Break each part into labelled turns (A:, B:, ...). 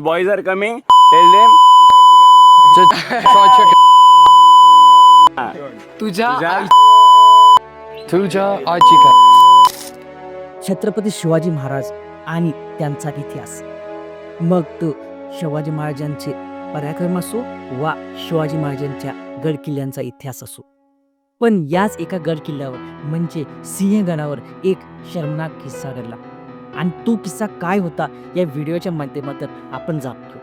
A: Boys are coming. Tell them.
B: तुझ्या
A: तुझ्या
B: आई- तुझ्या आजी का
C: छत्रपती शिवाजी महाराज आणि त्यांचा इतिहास. मग तो शिवाजी महाराजांचे पराक्रम असो वा शिवाजी महाराजांच्या गड किल्ल्यांचा इतिहास असो. पण याच एका गड किल्ल्यावर म्हणजे सिंहगडावर एक शर्मनाक किस्सा घडला. आणि तो किस्सा काय होता या व्हिडिओच्या माध्यमातून आपण जाणतो.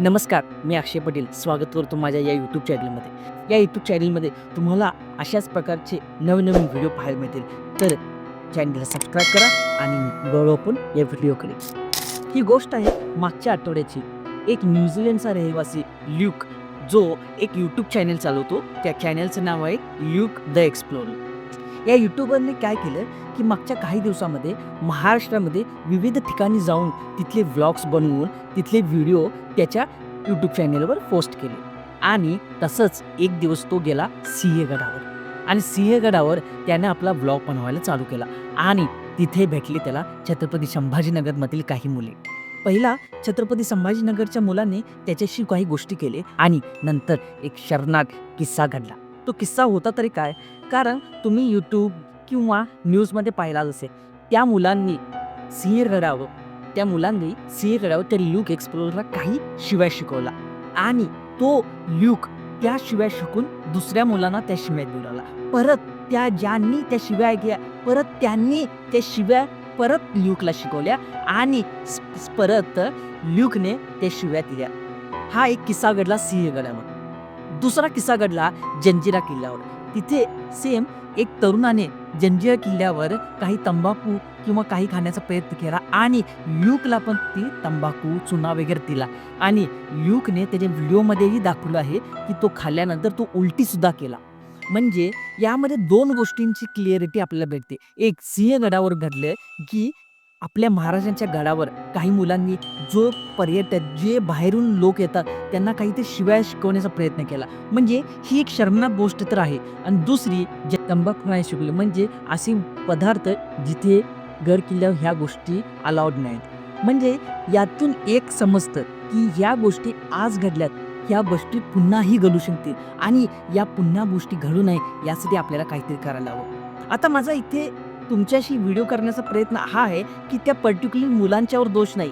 C: नमस्कार मी अक्षय पटेल. स्वागत करतो माझ्या या यूट्यूब चॅनलमध्ये या यूट्यूब चॅनलमध्ये तुम्हाला अशाच प्रकारचे नवनवीन व्हिडिओ पाहायला मिळतील. तर चॅनलला सबस्क्राईब करा आणि बघू या व्हिडिओकडे ही गोष्ट आहे मागच्या आठवड्याची. एक न्यूझीलंडचा रहिवासी ल्यूक जो एक यूट्यूब चॅनल चालवतो. त्या चॅनलचं नाव आहे ल्यूक द एक्सप्लोरर या यूट्यूबरने काय केलं की मागच्या काही दिवसामध्ये महाराष्ट्रामध्ये विविध ठिकाणी जाऊन तिथले व्लॉग्स बनवून तिथले व्हिडिओ त्याच्या यूट्यूब चॅनलवर पोस्ट केले. आणि तसंच एक दिवस तो गेला सिंहगडावर. आणि सिंहगडावर त्याने आपला ब्लॉग बनवायला चालू केला. आणि तिथे भेटले त्याला छत्रपती संभाजीनगरमधील काही मुले. पहिला छत्रपती संभाजीनगरच्या मुलांनी त्याच्याशी काही गोष्टी केले आणि नंतर एक शरनाक किस्सा घडला. तो किस्सा होता तरी काय? कारण तुम्ही यूट्यूब किंवा न्यूजमध्ये पाहिला असेल. त्या मुलांनी सिंहगडावर त्या मुलांनी सिंहगडावर त्या ल्यूक एक्सप्लोरला काही शिवाय शिकवला. आणि तो ल्यूक त्या शिवाय शिकून दुसऱ्या मुलांना त्या शिवाय देऊ परत त्या ज्यांनी त्या शिव्या घ्या परत त्यांनी त्या शिव्या परत ल्यूकला शिकवल्या आणि परत ल्यूकने त्या शिव्या दिल्या. हा एक किस्सा घडला सिंहगडावर दुसरा किस्सा घडला जंजिरा किल्ल्यावर. तिथे सेम एक तरुणाने जंजिरा किल्ल्यावर काही तंबाखू किंवा काही खाण्याचा प्रयत्न केला आणि ल्यूकला पण ती तंबाखू चुना वगैरे दिला. आणि ल्यूकने त्याच्या व्हिडिओमध्येही दाखवलं आहे की तो खाल्ल्यानंतर तो उलटी सुद्धा केला. म्हणजे यामध्ये दोन गोष्टींची क्लिअरिटी आपल्याला भेटते. एक सिंहगडावर घडलं की आपल्या महाराजांच्या गडावर काही मुलांनी जो पर्यटक जे बाहेरून लोक येतात त्यांना काहीतरी शिवाय शिकवण्याचा प्रयत्न केला. म्हणजे ही एक शर्मनाक गोष्ट तर आहे. आणि दुसरी जे तंबाखू नाही शिकले म्हणजे असे पदार्थ जिथे गड किल्ल्यावर ह्या गोष्टी अलाउड नाहीत. म्हणजे यातून एक समजतं की ह्या गोष्टी आज घडल्यात ह्या गोष्टी पुन्हाही घडू शकतील आणि या पुन्हा गोष्टी घडू नये यासाठी आपल्याला काहीतरी करायला हवं. आता माझा इथे तुमच्याशी व्हिडिओ करण्याचा प्रयत्न हा आहे की त्या पर्टिक्युलर मुलांच्यावर दोष नाही.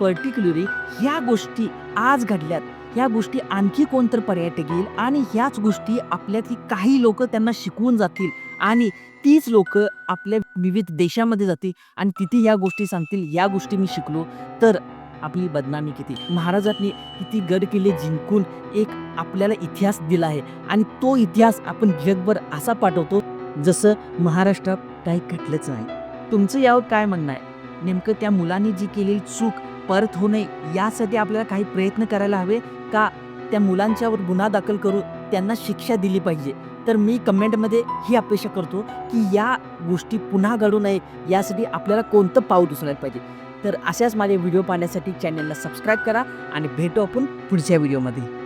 C: पर्टिक्युलरली ह्या गोष्टी आज घडल्यात. ह्या गोष्टी आणखी कोणतर पर्यटक येईल आणि ह्याच गोष्टी आपल्यातली काही लोक त्यांना शिकवून जातील आणि तीच लोक आपल्या विविध देशामध्ये जातील आणि तिथे या गोष्टी सांगतील या गोष्टी मी शिकलो. तर आपली बदनामी किती? महाराजांनी किती गड किल्ले जिंकून एक आपल्याला इतिहास दिला आहे आणि तो इतिहास आपण जगभर असा पाठवतो जसं महाराष्ट्रात काही घटलंच नाही. तुमचं यावर काय म्हणणं आहे? नेमकं त्या मुलांनी जी केलेली चूक परत होऊ नये यासाठी आपल्याला काही प्रयत्न करायला हवे का त्या मुलांच्यावर गुन्हा दाखल करून त्यांना शिक्षा दिली पाहिजे? तर मी कमेंटमध्ये ही अपेक्षा करतो की या गोष्टी पुन्हा घडू नये यासाठी आपल्याला कोणतं पाऊल उचलायला पाहिजे? तर अशाच माझे व्हिडिओ पाहण्यासाठी चॅनलला सबस्क्राईब करा आणि भेटू आपण पुढच्या व्हिडिओमध्ये.